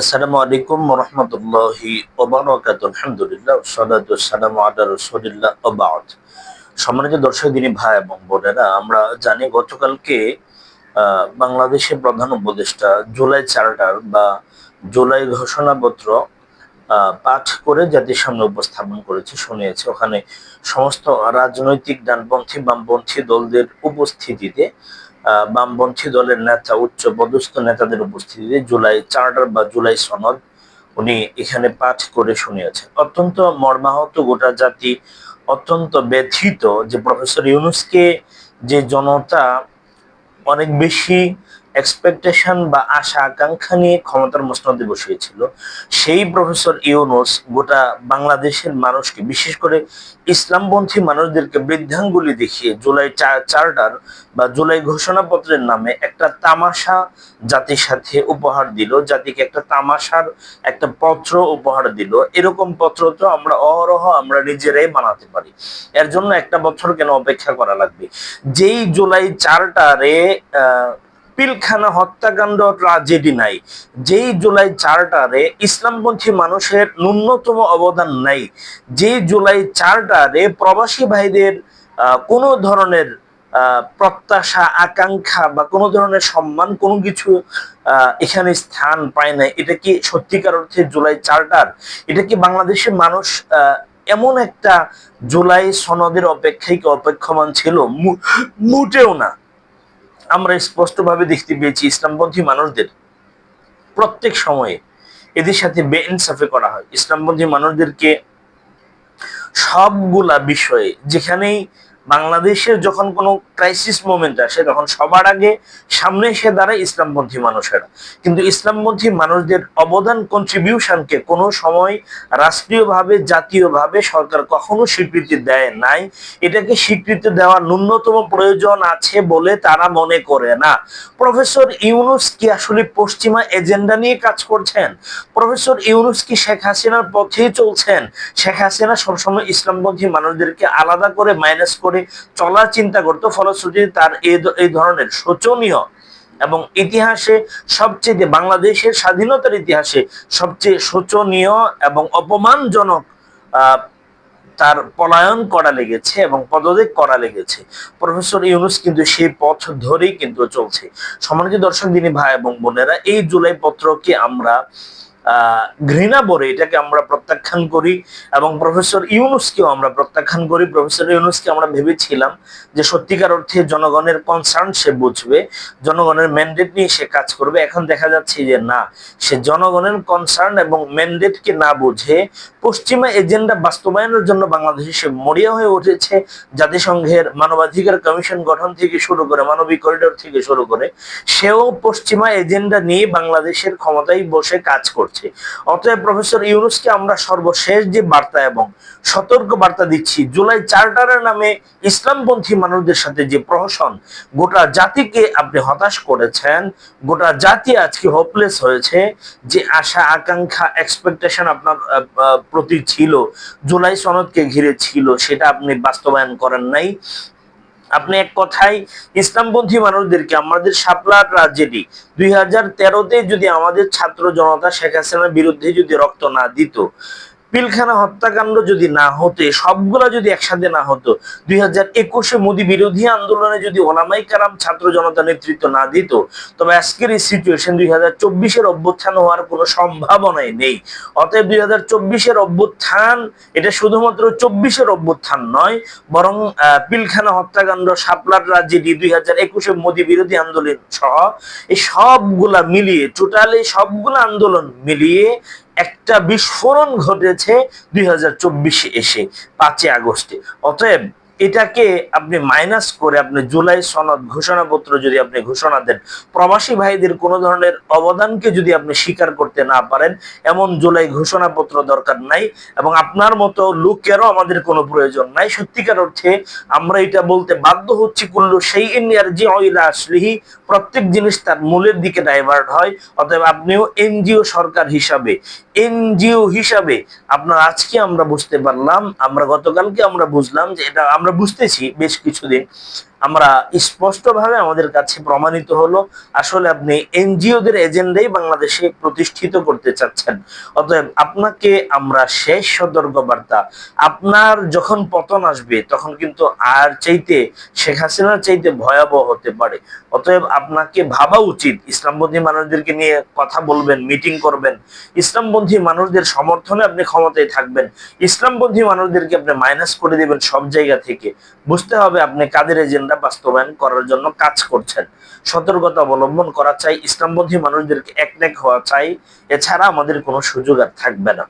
আসসালামু আলাইকুম রহমতুল্লাহি ওবারাকাত আলহামদুলিল্লাহ সালাতু সালামু আলা রাসূলিল্লাহ ওয়া বা'দ। সম্মানিত দর্শক, দিনী ভাই এবং বোনেরা, আমরা জানি গতকালকে বাংলাদেশের প্রধান উপদেষ্টা জুলাই চার্টার বা জুলাই ঘোষণাপত্র পাঠ করে জাতির সামনে উপস্থাপন করেছে, শুনিয়েছে। ওখানে সমস্ত রাজনৈতিক ডানপন্থী বামপন্থী দলদের উপস্থিতিতে বামপন্থী দলের নেতা, উচ্চ পদস্থ নেতাদের উপস্থিতিতে জুলাই চার্টার বা জুলাই সনদ উনি এখানে পাঠ করে শুনিয়েছেন। অত্যন্ত মর্মাহত গোটা জাতি, অত্যন্ত ব্যথিত যে প্রফেসর ইউনুসকে যে জনতা অনেক বেশি এক্সপেকটেশন বা আশা আকাঙ্ক্ষা নিয়ে ক্ষমতার মসনদে বসিয়েছিল সেই প্রফেসর ইউনুস গোটা বাংলাদেশের মানুষকে বিশেষ করে ইসলামপন্থী মানুষদেরকে বৃদ্ধাঙ্গুলি দেখিয়ে জুলাই চার্টার বা জুলাই ঘোষণাপত্রের নামে একটা তামাশা জাতির সাথে উপহার দিল জাতিকে একটা তামাশার একটা পত্র উপহার দিল। এরকম পত্র তো আমরা অহরহ আমরা নিজেরাই বানাতে পারি। এর জন্য একটা বছর কেন অপেক্ষা করা লাগবে? যেই জুলাই চারটারে আহ, পিলখানা হত্যাকাণ্ড ট্রাজেডি নাই। যেই জুলাই চারটারে ইসলামপন্থী মানুষের ন্যূনতম অবদান নাই। যেই জুলাই চারটারে প্রবাসী ভাইদের কোনো ধরনের প্রত্যাশা, আকাঙ্ক্ষা বা কোনো ধরনের সম্মান, কোনো কিছু এখানে স্থান পায় না এটা কি সত্যিকার অর্থে জুলাই চার্টার? এটা কি বাংলাদেশের মানুষ এমন একটা জুলাই সনদের অপেক্ষায় অপেক্ষমান ছিল? মোটেও না। আমরা স্পষ্টভাবে দেখতে পেয়েছি ইসলামপন্থী মানুষদের প্রত্যেক সময়ে এদের সাথে বে ইনসাফে করা হয়। ইসলামপন্থী মানুষদেরকে সবগুলা বিষয়ে যেখানেই বাংলাদেশের যখন কোনো ক্রাইসিস মোমেন্ট আসে, তখন সবার আগে সামনে এসে দাঁড়ায় ইসলামপন্থী মানুষেরা। কিন্তু ইসলামপন্থী মানুষদের অবদান কন্ট্রিবিউশনকে কোনো সময় রাষ্ট্রীয়ভাবে, জাতীয়ভাবে সরকার কখনো স্বীকৃতি দেয় নাই। এটাকে স্বীকৃতি দেওয়ার ন্যূনতম প্রয়োজন আছে বলে তারা মনে করে না। প্রফেসর ইউনুস কি আসলে পশ্চিমা এজেন্ডা নিয়ে কাজ করছেন? প্রফেসর ইউনুস কি শেখ হাসিনার পথেই চলছেন? শেখ হাসিনা সবসময় ইসলামপন্থী মানুষদেরকে আলাদা করে মাইনাস করে চলার চিন্তা করতো, ফলশ্রুতিতে তার এই ধরনের শোচনীয় এবং ইতিহাসে সবচেয়ে বাংলাদেশের স্বাধীনতার ইতিহাসে সবচেয়ে শোচনীয় এবং অপমানজনক তার পলায়ন করা লেগেছে এবং পদত্যাগ করা লেগেছে। প্রফেসর ইউনুস কিন্তু সেই পথ ধরেই কিন্তু চলছে। সম্মানিত দর্শক, দিনী ভাই এবং বোনেরা, এই জুলাই পত্রকে আমরা ঘৃণা বলে এটাকে আমরা প্রত্যাখ্যান করি এবং প্রফেসর ইউনুসকেও আমরা প্রত্যাখ্যান করি। প্রফেসর ইউনুসকে আমরা ভেবেছিলাম যে সত্যিকার অর্থে জনগণের কনসার্ন সে বুঝবে, জনগণের ম্যান্ডেট নিয়ে সে কাজ করবে। এখন দেখা যাচ্ছে যে না, সে জনগণের কনসার্ন এবং ম্যান্ডেটকে না বুঝে পশ্চিমা এজেন্ডা বাস্তবায়নের জন্য বাংলাদেশে সে মরিয়া হয়ে উঠেছে। জাতিসংঘের মানবাধিকার কমিশন গঠন থেকে শুরু করে, মানবিক করিডোর থেকে শুরু করে, সেও পশ্চিমা এজেন্ডা নিয়ে বাংলাদেশের ক্ষমতায় বসে কাজ করছে। অতএব প্রফেসর ইউনুসকে আমরা সর্বশেষ যে বার্তা এবং সতর্ক বার্তা দিচ্ছি, জুলাই চার্টারের নামে ইসলামপন্থী মানুষদের সাথে যে প্রহসন, গোটা জাতিকে আপনি হতাশ করেছেন, গোটা জাতি আজকে হোপলেস হয়েছে, যে আশা, আকাঙ্ক্ষা এক্সপেকটেশন আপনার প্রতি ছিল, জুলাই সনদকে ঘিরে ছিল, সেটা আপনি বাস্তবায়ন করেন নাই। আপনি এক কথায় ইসলামপন্থী মানুষদেরকে, আমাদের সাপলা ট্রাজেডি, দুই হাজার তেরোতে যদি আমাদের ছাত্র জনতা শেখ হাসিনার বিরুদ্ধে যদি রক্ত না দিত পিলখানা হত্যাকাণ্ড যদি না হতে, সবগুলা যদি একসাথে না হতো, দুই হাজার একুশে মোদী বিরোধী আন্দোলনে যদি ওলামাই কারাম ছাত্র জনতা নেতৃত্ব না দিত, তবে আজকের এই সিচুয়েশন দুই হাজার চব্বিশের অভ্যুত্থান হওয়ার কোনো সম্ভাবনাই নেই। অতএব দুই হাজার চব্বিশের অভ্যুত্থান, এটা শুধুমাত্র চব্বিশের অভ্যুত্থান নয়, বরং পিলখানা হত্যাকাণ্ড, শাপলার ট্রাজেডি দুই হাজার একুশে মোদী বিরোধী আন্দোলন সহ, এই সবগুলা মিলিয়ে, টোটালি সবগুলা আন্দোলন মিলিয়ে একটা বিস্ফোরণ ঘটেছে দুই এসে, পাঁচই আগস্টে। অতএব এটাকে আপনি মাইনাস করে আপনি জুলাই সনদ ঘোষণাপত্র যদি আপনি ঘোষণা দেন, প্রবাসী ভাইদের কোনো ধরনের অবদানকে যদি আপনি স্বীকার করতে না পারেন, এমন জুলাই ঘোষণাপত্র দরকার নাই এবং আপনার মতো লোকেরও আমাদের কোনো প্রয়োজন নাই। সত্যিকার অর্থে আমরা এটা বলতে বাধ্য হচ্ছি কুল্লু সেই ইন্ডিয়ার যে অইলা আসলিহি, প্রত্যেক জিনিস তার মূলের দিকে ডাইভার্ট হয়, অতএব আপনিও এনজিও সরকার হিসাবে এনজিও হিসাবে আপনার আজকে আমরা বুঝতে পারলাম, আমরা গতকালকে আমরা বুঝলাম যে এটা আমরা বুঝতেছি বেশ কিছুদিন। আমরা স্পষ্টভাবে আমাদের কাছে প্রমাণিত হলো, আসলে আপনি এনজিওদের এজেন্ডাই বাংলাদেশে প্রতিষ্ঠিত করতে চাচ্ছেন। অতএব আপনাকে আমরা শেষ সতর্ক বার্তা আপনার যখন পতন আসবে, তখন কিন্তু আর চাইতে, শেখ হাসিনার চাইতে ভয়াবহ হতে পারে। অতএব আপনাকে ভাবা উচিত, ইসলামপন্থী মানুষদেরকে নিয়ে কথা বলবেন, মিটিং করবেন। ইসলামপন্থী মানুষদের সমর্থনে আপনি ক্ষমতায় থাকবেন। ইসলামপন্থী মানুষদেরকে আপনি মাইনাস করে দিবেন সব জায়গা থেকে। বুঝতে হবে আপনি কাদের এজেন্ডা বাস্তবায়ন করার জন্য কাজ করছেন। সতর্কতা অবলম্বন করা চাই। ইসলামপন্থী মানুষদেরকে একনেক হওয়া চাই। এছাড়া আমাদের কোনো সুযোগ আর থাকবে না।